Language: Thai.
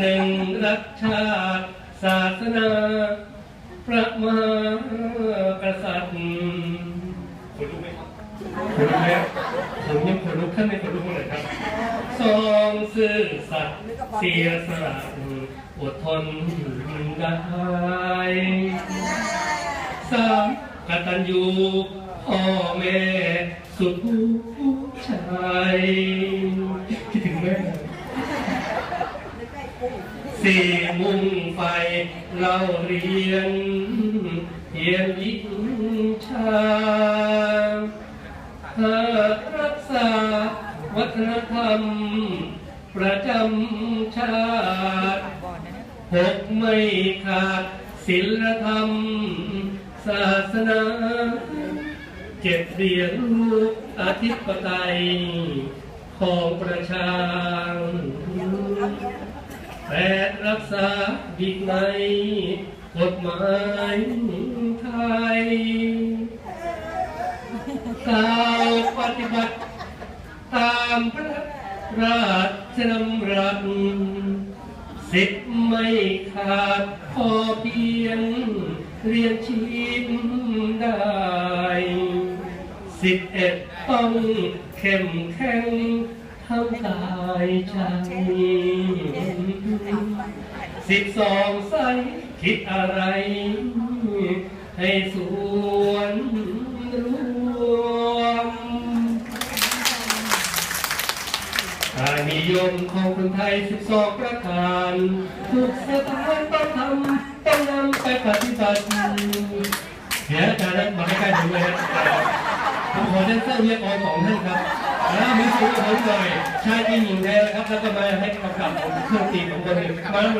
หนึ่งรักชาติศาสนา พระมหากษัตริย์ขนลุกไหมครับขนลุกไหมผมยังขนลุกท่านไม่ขนลุกเลยครับสองซื่อสัตย์เสียสละอดทนได้สามกตัญญู พ่อแม่สุดผู้ชายคิดถึงแม่สี่มุ่งไฟเล่าเรียนเยียนยิงชาหากรักษาวัฒนธรรม ประจำชาติหกไม่ขาดศิลธรรม ศาสนา เจ็ดเรียนรู้อธิปไตยของประชาแปดรักษาวินัยกฎหมายไทยกาวปฏิบัติตามพระราชดำรัสสิทธิ์ไม่ขาดพอเพียงเรียนชีพได้ สิบเอ็ดต้องเข้มแข็งทั้งกายใจสิบสองใสคิดอะไร ให้สวนรวมการนิยมของคนไทย12ประการทุกสถานต้องทำต้องนำไปปฏิบัติเดี๋ยวอาจารย์มาใกล้ดูเลย ขอท่านเส้าเรียกออของท่านครับแล้วมีสูงของผมหน่อยชายที่หญิงแท้นะครับแล้วก็มาให้กำกับของเครื่องตีของคนอื่นมาเลย